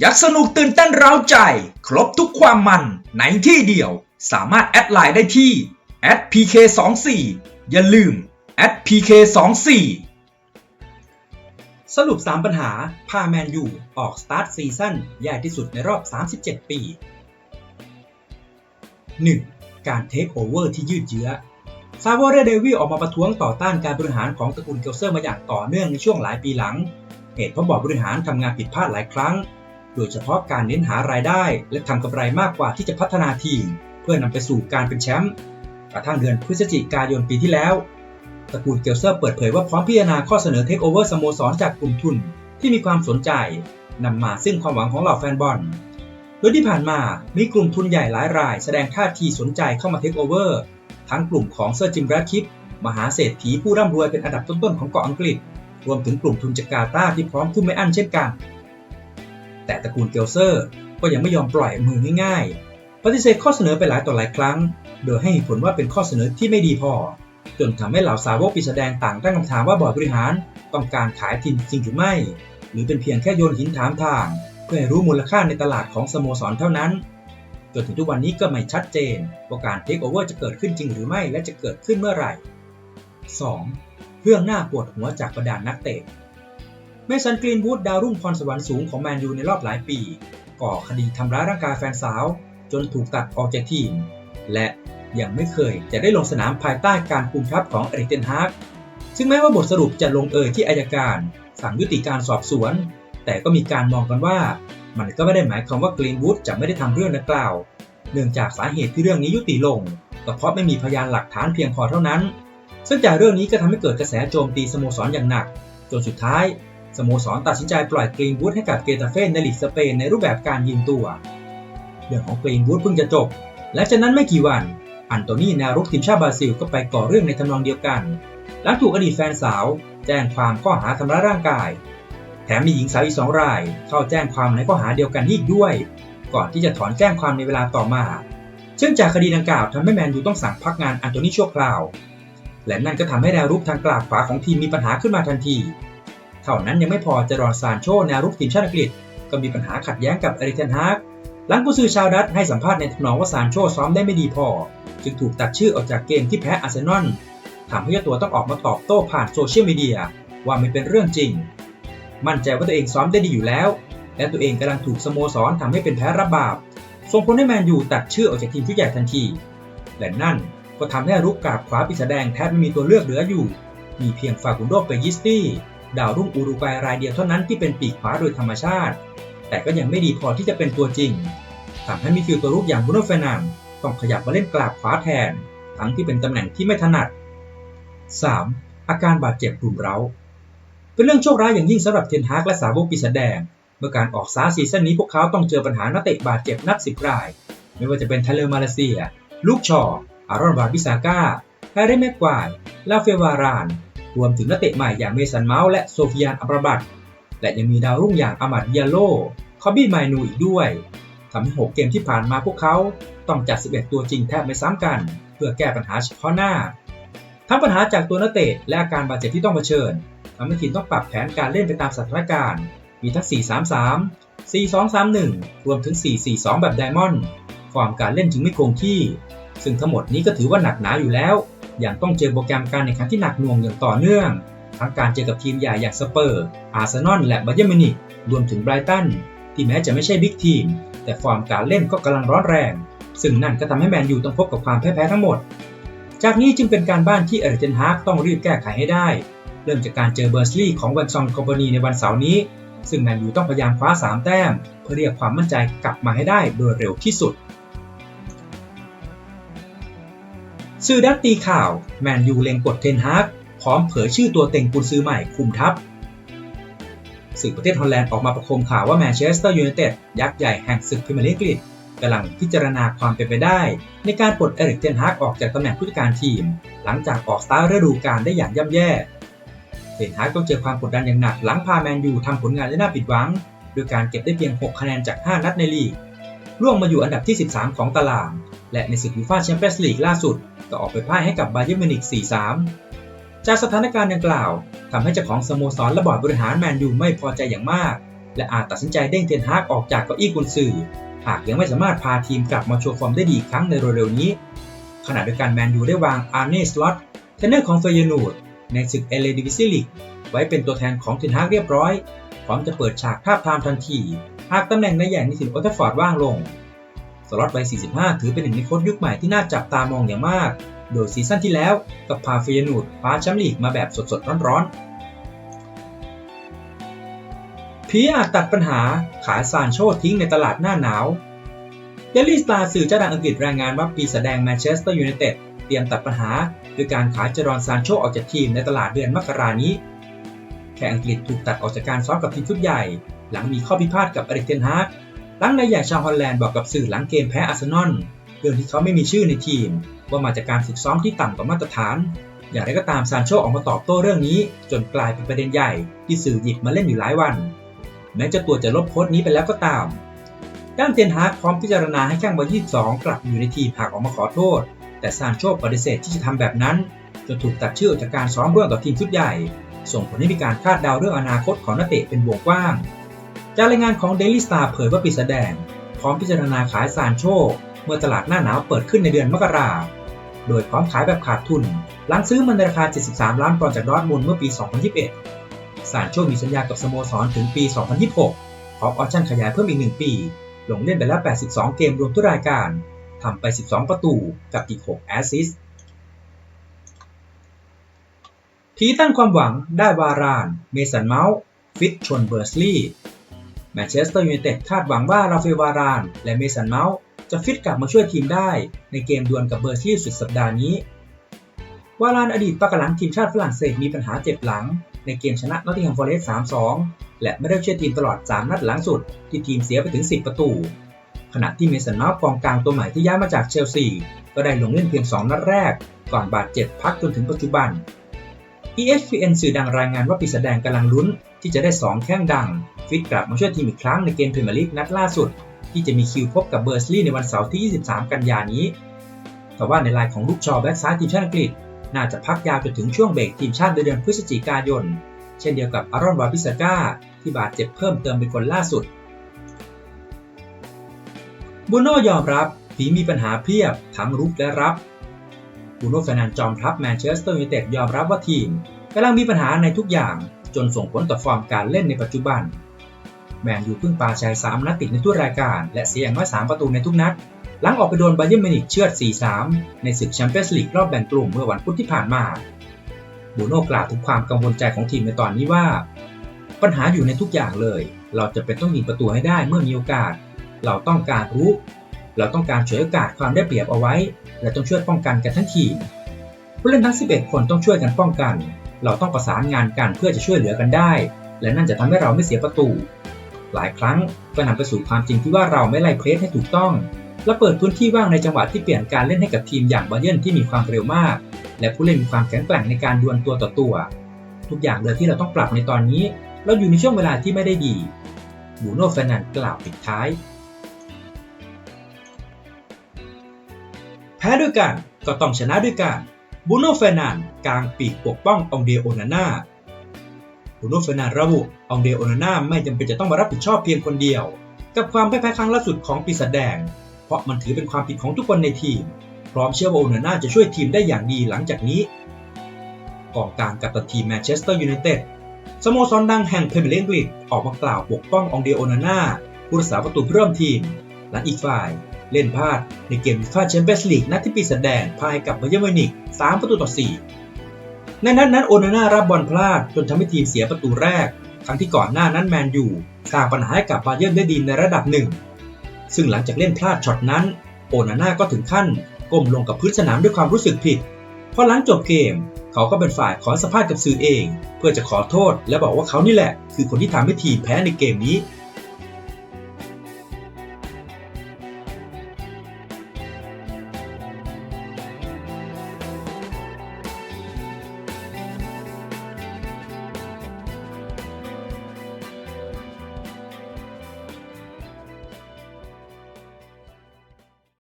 ยักสนุกตื่นเต้นเร้าใจ ครบทุกความมันในที่เดียว สามารถแอดไลน์ได้ที่ @pk24 อย่าลืม @pk24 สรุป 3 ปัญหา พาแมนยูออกสตาร์ทซีซั่นใหญ่ที่สุดในรอบ 37 ปี 1. การเทคโอเวอร์ที่ยืดเยื้อซาโวเรเดวิลออกมาประท้วงต่อต้านการบริหารของตระกูลเกลเซอร์มาอย่างต่อเนื่องในช่วงหลายปีหลัง เหตุเพราะบอร์ดบริหารทำงานผิดพลาดหลายครั้ง โดยเฉพาะการเน้นหารายได้ และทำกำไรมากกว่าที่จะพัฒนาทีม เพื่อนำไปสู่การเป็นแชมป์กระทั่งเดือนพฤศจิกายนปีที่แล้วตระกูลเกลเซอร์เปิดเผยว่าพร้อมพิจารณาข้อเสนอเทคโอเวอร์สโมสรจากกลุ่มทุนที่มีความสนใจนำมาซึ่งความหวังของเหล่าแฟนบอลโดยที่ผ่านมามีกลุ่มทุนใหญ่หลายราย แสดงท่าทีสนใจเข้ามาเทคโอเวอร์ทั้งกลุ่มของเซอร์จิมแรดคิปมหาเศรษฐีผู้ร่ำรวยเป็นอันดับต้นๆของเกาะอังกฤษ รวมถึงกลุ่มทุนจากกาตาที่พร้อมทุ่มไม่อั้นเช่นกัน แต่ตระกูลเกลเซอร์ ก็ยังไม่ยอมปล่อยมือง่ายๆ ปฏิเสธข้อเสนอไปหลายต่อหลายครั้ง โดยให้ผลว่าเป็นข้อเสนอที่ไม่ดีพอ จนทำให้เหล่าสาวกปีแสดงต่างตั้งคำถามว่าบอร์ดบริหารต้องการขายทีมจริงหรือไม่ หรือเป็นเพียงแค่โยนหินถามทาง เพื่อให้รู้มูลค่าในตลาดของสโมสรเท่านั้นจนถึงทุกวันนี้ก็ไม่ชัดเจนว่าการเทคโอเวอร์จะเกิดขึ้นจริงหรือไม่และจะเกิดขึ้นเมื่อไหร่ 2. เรื่องหน้าปวดหัวจากบรรดานนักเตะ มสันกรีนวูดดาวรุ่งพรสวรรค์สูงของแมนยูในรอบหลายปี ก่อคดีทำร้ายร่างกายแฟนสาว จนถูกตัดออกจากทีม และยังไม่เคยจะได้ลงสนามภายใต้การคุมทัพของเอริกเทนฮากซึ่งแม้ว่าบทสรุปจะลงเอยที่อายการ สั่งยุติการสอบสวน แต่ก็มีการมองกันว่า มันก็ไม่ได้หมายความว่ากรีนวูดจะไม่ได้ทำเรื่องดังกล่าว เนื่องจากสาเหตุที่เรื่องนี้ยุติลงก็เพราะไม่มีพยานหลักฐานเพียงพอเท่านั้น ซึ่งจากเรื่องนี้ก็ทำให้เกิดกระแสโจมตีสโมสรอย่างหนัก จนสุดท้าย สโมสรตัดสินใจปล่อยกรีนวูดให้กับเกตาเฟ่ในลีกสเปนในรูปแบบการยืมตัวเรื่องของกรีนวูดเพิ่งจะจบ และจากนั้นไม่กี่วัน อันโตนีนวรุกทีมชาติบราซิลก็ไปก่อเรื่องในทำนองเดียวกัน หลังถูกอดีตแฟนสาว แจ้งความข้อหาทำร้ายร่างกาย แถมมีหญิงสาวอีกสองราย เข้าแจ้งความในข้อหาเดียวกันอีกด้วย ก่อนที่จะถอนแจ้งความในเวลาต่อมา ซึ่งจากคดีดังกล่าวทำให้แมนยูต้องสั่งพักงานอันโตนีชั่วคราว และนั่นก็ทำให้แนวรุกทางกลางขวาของทีมมีปัญหาขึ้นมาทันที เท่านั้นยังไม่พอเจรอนซานโชแนวรุกทีมชาติอังกฤษ ก็มีปัญหาขัดแย้งกับเอริกเทนฮากหลังกุซือชาวดัตให้สัมภาษณ์ในทำนองว่าซานโชซ้อมได้ไม่ดีพอ จึงถูกตัดชื่อออกจากเกมที่แพ้อาร์เซนอลทำให้เจ้าตัวต้องออกมาตอบโต้ผ่านโซเชียลมีเดียว่าไม่เป็นเรื่องจริง มั่นใจว่าตัวเองซ้อมได้ดีอยู่แล้ว และตัวเองกำลังถูกสโมสรทำให้เป็นแพ้รับบาปส่งผลให้แมนยูตัดชื่อออกจากทีมชุดใหญ่ทันทีและนั่นก็ทำให้รุกกาบขวาปีศาจแดงแทบไม่มีตัวเลือกเหลืออยู่ มีเพียงฟากุนโดเปยิสตี้ ดาวรุ่งอูรุกวัยรายเดียวเท่านั้นที่เป็นปีกขวาโดยธรรมชาติ แต่ก็ยังไม่ดีพอที่จะเป็นตัวจริงทำให้มีฟิลตัวรุกอย่างบูโนเฟนันต้องขยับมาเล่นกราบขวาแทน ทั้งที่เป็นตำแหน่งที่ไม่ถนัด 3. อาการบาดเจ็บรุมเร้า เป็นเรื่องโชคร้ายอย่างยิ่งสำหรับเทนฮากและสาวกปีศาจแดง เมื่อการออกซาซีซั่นนี้พวกเขาต้องเจอปัญหานักเตะบาดเจ็บนับสิบราย ไม่ว่าจะเป็นไทเลอร์มาเลเซีย ลูกชออารอนบาบิซาก้าแฮร์รี่แม็กควายลาเฟวาราน รวมถึงนักเตะใหม่อย่างเมสันเมาส์และโซฟิยานอับราบัตและยังมีดาวรุ่งอย่างอามัดยาโลคอบบี้ไมนูอีกด้วยทำให้6เกมที่ผ่านมาพวกเขาต้องจัด 11 ตัวจริงแทบไม่ซ้ำกัน เพื่อแก้ปัญหาเฉพาะหน้า ทั้งปัญหาจากตัวนักเตะและอาการบาดเจ็บที่ต้องเผชิญทำให้ทีมต้องปรับแผนการเล่นไปตามสถานการณ์ มีทั้ง 4-3-3 4-2-3-1 รวมถึง 4-4-2 แบบไดมอนด์ฟอร์มการเล่นจึงไม่คงที่ ซึ่งทั้งหมดนี้ก็ถือว่าหนักหนาอยู่แล้ว อย่างต้องเจอโปรแกรมการแข่งขันที่หนักหน่วงอย่างต่อเนื่อง ทั้งการเจอกับทีมใหญ่อย่างสเปอร์ อาร์เซนอล และบาเยอร์มินิกรวมถึงไบรตัน ที่แม้จะไม่ใช่บิ๊กทีม แต่ฟอร์มการเล่นก็กำลังร้อนแรง ซึ่งนั่นก็ทำให้แมนยูต้องพบกับความแพ้ทั้งหมด จากนี้จึงเป็นการบ้านที่เอริเทนฮาร์กต้องรีบแก้ไขให้ได้ เริ่มจากการเจอเบอร์สลีย์ของวันซองคอมพานีในวันเสาร์นี้ ซึ่งแมนยูต้องพยายามคว้า 3 แต้ม เพื่อเรียกความมั่นใจกลับมาให้ได้โดยเร็วที่สุด ซื้อดักตีข่าว แมนยูเล็งกดเทนฮากพร้อมเผยชื่อตัวเต็งกุนซื้อใหม่คุมทัพสื่อประเทศฮอลแลนด์ออกมาประโคมข่าวว่าแมนเชสเตอร์ยูไนเต็ดยักษ์ใหญ่แห่งศึกพรีเมียร์ลีกกฤษกำลังพิจารณาความเป็นไปได้ ในการปลดเอริกเทนฮากออกจากตำแหน่งผู้จัดการทีม หลังจากออกสตาร์ฤดูกาลได้อย่างย่ำแย่เทนฮากต้องเจอความกดดันอย่างหนักหลังพาแมนยูทำผลงานได้น่าผิดหวังโดยการเก็บได้เพียง 6 คะแนนจาก 5 นัดในลีก ร่วงมาอยู่อันดับที่ 13 ของตาราง และในศึกยูฟ่าแชมเปี้ยนส์ลีกล่าสุด ก็ออกไปพ่ายให้กับบาเยิร์นมิวนิก 4-3 จากสถานการณ์ดังกล่าวทำให้เจ้าของสโมสรและบอร์ดบริหารแมนยูไม่พอใจอย่างมาก และอาจตัดสินใจเด้งเทนฮากออกจากเก้าอี้กุนซือ หากยังไม่สามารถพาทีมกลับมาโชว์ฟอร์มได้ดีอีกครั้งในเร็วๆนี้ ขณะเดียวกันแมนยูได้วางอาร์เนสล็อตเทรนเนอร์ของเฟยนูดในศึกเอเลดิวิซิลิกไว้เป็นตัวแทนของเทนฮากเรียบร้อยพร้อมจะเปิดฉากทาทามทันที หากตำแหน่งในใหญ่ในทีมโอเทฟอร์ดว่างลง สล็อตวัย 45 ถือเป็นหนึ่งในโค้ชยุคใหม่ที่น่าจับตามองอย่างมาก โดยซีซั่นที่แล้วกับพาเฟยนูดคว้าแชมป์ลีกมาแบบสดๆ ร้อนๆ พีอาจตัดปัญหาขายซานโชทิ้งในตลาดหน้าหนาวเดลี่สตาร์สื่อเจ้าดังอังกฤษรายงานว่าปีแสดงแมนเชสเตอร์ยูไนเต็ดเตรียมตัดปัญหาด้วยการขายจรอนซานโชออกจากทีมในตลาดเดือนมกรานี้ แข่อังกฤษถูกตัดออกจากการซ้อมกับทีมชุดใหญ่ หลังมีข้อพิพาทกับอริกเทนฮาร์กหลังนายใหญ่ชาวฮอลแลนด์บอกกับสื่อหลังเกมแพ้อาร์เซนอลเรื่องที่เขาไม่มีชื่อในทีม ว่ามาจากการฝึกซ้อมที่ต่ำกว่ามาตรฐาน อย่างไรก็ตามซานโชออกมาตอบโต้เรื่องนี้ จนกลายเป็นประเด็นใหญ่ที่สื่อหยิบมาเล่นอยู่หลายวัน แม้เจ้าตัวจะลบโพสต์นี้ไปแล้วก็ตามด้านเทนฮากพร้อมพิจารณาให้แข้งเบอร์22 กลับอยู่ในทีมหากออกมาขอโทษ แต่ซานโชปฏิเสธที่จะทำแบบนั้นจนถูกตัดชื่อจากการซ้อมร่วมกับทีมชุดใหญ่ ส่งผลให้มีการคาดเดาเรื่องอนาคตของนักเตะเป็นวงกว้าง จากรายงานของ Daily Star เผยว่าปีแสดง พร้อมพิจารณาขายซานโช เมื่อตลาดหน้าหนาวเปิดขึ้นในเดือนมกราโดยพร้อมขายแบบขาดทุน หลังซื้อมันในราคา 73 ล้านปอนด์จากดอทมุนด์เมื่อปี 2021 ซานโชมีสัญญากับสโมสรถึงปี 2026พร้อมออปชั่นขยายเพิ่มอีก 1 ปี ลงเล่นไปแล้ว 82 เกมรวมทุกรายการ ทำไป 12 ประตูกับอีก 6 แอสซิสต์ทีตั้งความหวังได้วาราน เมสันเมาส์ ฟิตชนเบอร์สลีย์ แมนเชสเตอร์ยูไนเต็ดคาดหวังว่าราฟาเอลวาราน และเมสันเมาส์จะฟิตกลับมาช่วยทีมได้ในเกมดวลกับเบอร์สลีย์สุดสัปดาห์นี้ วารานอดีตปากหลังทีมชาติฝรั่งเศสมีปัญหาเจ็บหลัง ในเกมชนะนอตติงแฮมฟอร์เรสต์3-2 และไม่ได้ช่วยทีมตลอด 3 นัดหลังสุด ที่ทีมเสียไปถึง 10 ประตู ขณะที่เมสันมาฟกองกลางตัวใหม่ที่ย้ายมาจากเชลซีก็ได้ลงเล่นเพียง 2 นัดแรก ก่อนบาดเจ็บพักจนถึงปัจจุบัน ESPN สื่อดังรายงานว่าปีแสดงกำลังลุ้น ที่จะได้ 2 แข้งดัง ฟิตกลับมาช่วยทีมอีกครั้งในเกมพรีเมียร์ลีกนัดล่าสุด ที่จะมีคิวพบกับเบอร์สลีย์ในวันเสาร์ที่ 23 กันยายนนี้ แต่ว่าในรายของลูกชอแบ็กซ้ายทีมชาติอังกฤษ น่าจะพักยาวจนถึงช่วงเบรกทีมชาติเดือนพฤศจิกายน เช่นเดียวกับอารอนวาบิสกาที่บาดเจ็บเพิ่มเติมเป็นคนล่าสุดบูโน่ยอมรับฝีมีปัญหาเพียบทั้งรุกและรับบูโน่แฟนนนจอมทัพแมนเชสเตอร์ยูไนเต็ดยอมรับว่าทีมกำลังมีปัญหาในทุกอย่าง จนส่งผลต่อฟอร์มการเล่นในปัจจุบัน แมนยูเพิ่งปาชัย 3 นัดติดในทุกรายการ และเสียอย่างน้อย 3 ประตูในทุกนัด หลังออกไปโดนบาเยร์นมินิกเชือด 4-3 ในศึกแชมเปี้ยนส์ลีกรอบแบ่งกลุ่มเมื่อวันพุธที่ผ่านมาบูโน่กล่าวถึงความกังวลใจของทีมในตอนนี้ว่า ปัญหาอยู่ในทุกอย่างเลย เราจะเป็นต้องยิงประตูให้ได้เมื่อมีโอกาส เราต้องการรู้ เราต้องการฉวยโอกาสความได้เปรียบเอาไว้ และต้องช่วยป้องกันกันทั้งทีมผู้เล่นทั้ง 11 คนต้องช่วยกันป้องกัน เราต้องประสานงานกันเพื่อจะช่วยเหลือกันได้ และนั่นจะทำให้เราไม่เสียประตู หลายครั้งก็นำไปสู่ความจริงที่ว่าเราไม่ไล่เพรสให้ถูกต้อง และเปิดพื้นที่ว่างในจังหวะที่เปลี่ยนการเล่นให้กับทีมอย่างบาเยร์นที่มีความเร็วมาก และผู้เล่นมีความแข็งแกร่งในการดวลตัวต่อตัว ทุกอย่างเลยที่เราต้องปรับในตอนนี้ เราอยู่ในช่วงเวลาที่ไม่ได้ดีบูโน่เฟรนันกล่าวปิดท้าย แพ้ด้วยกันก็ต้องชนะด้วยกัน บูโน่เฟนันกลางปีกปกป้ององเดโอนาน่าบูโน่เฟนันระบุองเดโอนาน่าไม่จำเป็นจะต้องมารับผิดชอบเพียงคนเดียว กับความแพ้ครั้งล่าสุดของปีศาจแดง เพราะมันถือเป็นความผิดของทุกคนในทีม พร้อมเชื่อว่าโอนาน่าจะช่วยทีมได้อย่างดีหลังจากนี้กองกลางกับตันทีมแมนเชสเตอร์ยูไนเต็ดสโมสรดังแห่งพรีเมียร์ลีกออกมากล่าวปกป้ององเดโอนาน่าผู้รักษาประตูเพิ่มทีมหลังอีกฝ่าย เล่นพลาดในเกมยูฟ่าแชมเปี้ยนส์ลีกนัดที่ปีแสดงพ่ายกับบาเยอร์มิวนิก3ประตูต่อ 4 ในนัดนั้นโอนาน่ารับบอลพลาดจนทำให้ทีมเสียประตูแรก ทั้งที่ก่อนหน้านั้นแมนยูสร้างปัญหาให้กับบาเยอร์ได้ดีในระดับหนึ่ง ซึ่งหลังจากเล่นพลาดช็อตนั้น โอนาน่าก็ถึงขั้นก้มลงกับพื้นสนามด้วยความรู้สึกผิดพอหลังจบเกม เขาก็เป็นฝ่ายขอสัมภาษณ์กับสื่อเอง เพื่อจะขอโทษและบอกว่าเขานี่แหละ คือคนที่ทำให้ทีมแพ้ในเกมนี้